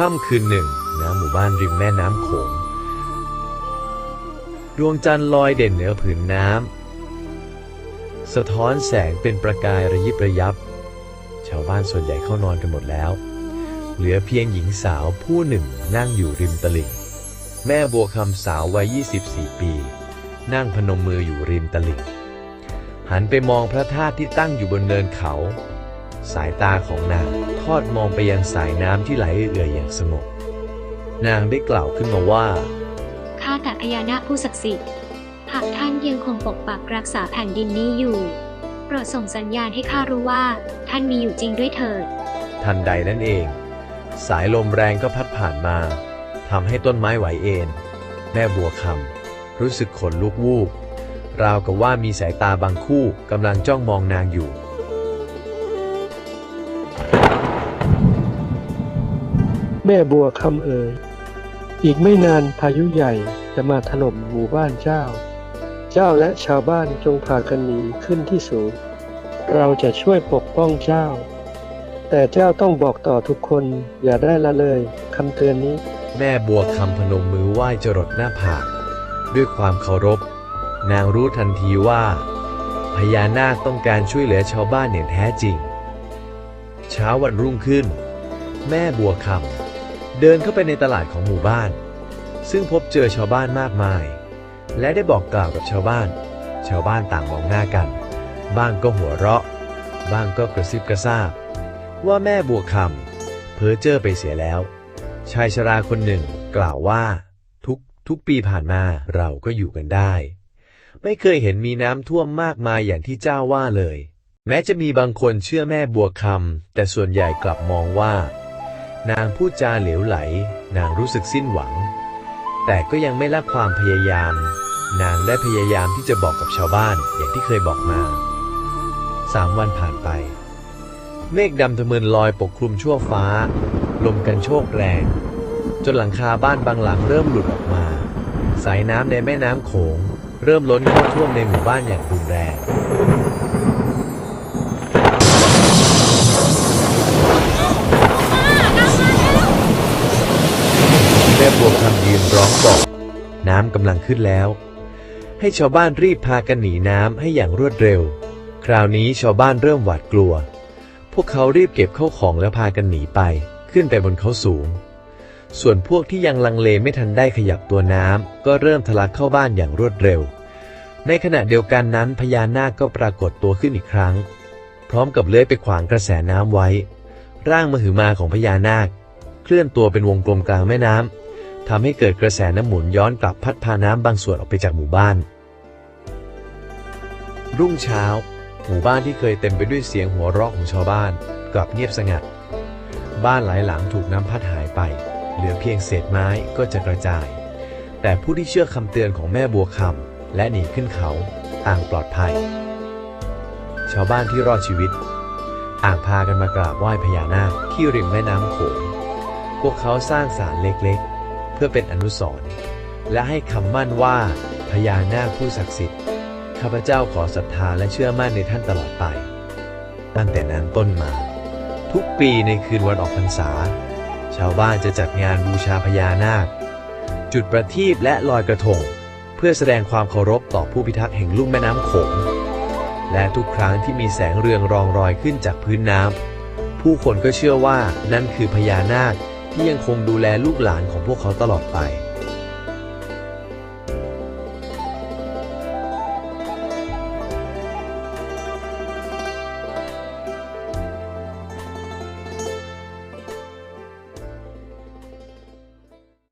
ค่ำคืนหนึ่งณหมู่บ้านริมแม่น้ำโขง ดวงจันทร์ลอยเด่นเหนือผืนน้ำ สะท้อนแสงเป็นประกายระยิบระยับ ชาวบ้านส่วนใหญ่เข้านอนกันหมดแล้ว เหลือเพียงหญิงสาวผู้หนึ่งนั่งอยู่ริมตลิ่ง แม่บัวคำสาววัย 24 ปี นั่งพนมมืออยู่ริมตลิ่ง หันไปมองพระธาตุที่ตั้งอยู่บนเนินเขา สายตาของนางทอดมองไปยังสายน้ำที่ไหลเอื่อยอย่างสงบ นางได้กล่าวขึ้นมาว่า ข้าแต่พญานาคผู้ศักดิ์สิทธิ์ หากท่านยังคงปกปักรักษาแผ่นดินนี้อยู่ โปรดส่งสัญญาณให้ข้ารู้ว่าท่านมีอยู่จริงด้วยเถิด ทันใดนั่นเอง สายลมแรงก็พัดผ่านมาทำให้ต้นไม้ไหวเอ็นแม่บัวคำรู้สึกขนลุกวูบราวกับว่ามีสายตาบางคู่กำลังจ้องมองนางอยู่ แม่บัวคำเอ่ยอีกไม่นานพายุใหญ่จะมาถล่มหมู่บ้านเจ้า เจ้าและชาวบ้านจงพากันหนีขึ้นที่สูง เราจะช่วยปกป้องเจ้า แต่เจ้าต้องบอกต่อทุกคนอย่าได้ละเลยคำเตือนนี้ แม่บัวคำพนมมือไหว้จรดหน้าผาก ด้วยความเคารพ นางรู้ทันทีว่า พญานาคต้องการช่วยเหลือชาวบ้านอย่างแท้จริง เช้าวันรุ่งขึ้น แม่บัวคำ เดินเข้าไปในตลาดของหมู่บ้าน ซึ่งพบเจอชาวบ้านมากมาย และได้บอกกล่าวกับชาวบ้าน ชาวบ้านต่างมองหน้ากัน บ้างก็หัวเราะ บ้างก็กระซิบกระซาบ ว่าแม่บัวคำเพอเจอไปเสียแล้ว ชายชราคนหนึ่งกล่าวว่า ทุกทุกปีผ่านมาเราก็อยู่กันได้ ไม่เคยเห็นมีน้ำท่วมมากมายอย่างที่เจ้าว่าเลย แม้จะมีบางคนเชื่อแม่บัวคำแต่ส่วนใหญ่กลับมองว่า นางพูดจาเหลวไหล นางรู้สึกสิ้นหวัง แต่ก็ยังไม่ละความพยายาม นางได้พยายามที่จะบอกกับชาวบ้านอย่างที่เคยบอกมาสามวันผ่านไป เมฆดำทะมึนลอยปกคลุมชั่วฟ้า ลมกันโชกแรง จนหลังคาบ้านบางหลังเริ่มหลุดออกมา สายน้ำในแม่น้ำโขง เริ่มล้นเข้าท่วมในหมู่บ้านอย่างรุนแรงำกำลังขึ้นแล้ว ให้ชาวบ้านรีบพากันหนีน้ำให้อย่างรวดเร็ว คราวนี้ชาวบ้านเริ่มหวาดกลัว พวกเขารีบเก็บเข้าของแล้วพากันหนีไป ขึ้นไปบนเขาสูง ส่วนพวกที่ยังลังเลไม่ทันได้ขยับตัวน้ำก็เริ่มทะลักเข้าบ้านอย่างรวดเร็ว ในขณะเดียวกันนั้นพญานาคก็ปรากฏตัวขึ้นอีกครั้ง พร้อมกับเลื้อยไปขวางกระแสน้ำไว้ ร่างมหึมาของพญานาค เคลื่อนตัวเป็นวงกลมกลางแม่น้ำ ทำให้เกิดกระแสน้ำหมุนย้อนกลับพัดพาน้ำบางส่วนออกไปจากหมู่บ้าน รุ่งเช้า หมู่บ้านที่เคยเต็มไปด้วยเสียงหัวเราะของชาวบ้าน กลับเงียบสงัด บ้านหลายหลังถูกน้ำพัดหายไป เหลือเพียงเศษไม้ก็จะกระจาย แต่ผู้ที่เชื่อคำเตือนของแม่บัวคำและหนีขึ้นเขาต่างปลอดภัย ชาวบ้านที่รอดชีวิต ต่างพากันมากราบไหว้พญานาคที่ริมแม่น้ำโขงพวกเขาสร้างศาลเล็กๆ เพื่อเป็นอนุสรณ์และให้คำมั่นว่าพญานาคผู้ศักดิ์สิทธิ์ข้าพเจ้าขอศรัทธาและเชื่อมั่นในท่านตลอดไป ตั้งแต่นั้นต้นมา ทุกปีในคืนวันออกพรรษา ชาวบ้านจะจัดงานบูชาพญานาค จุดประทีปและลอยกระทง เพื่อแสดงความเคารพต่อผู้พิทักษ์แห่งลุ่มแม่น้ำโขงและทุกครั้งที่มีแสงเรืองรองรอยขึ้นจากพื้นน้ำผู้คนก็เชื่อว่านั่นคือพญานาค ที่ยังคงดูแลลูกหลานของพวกเขาตลอดไป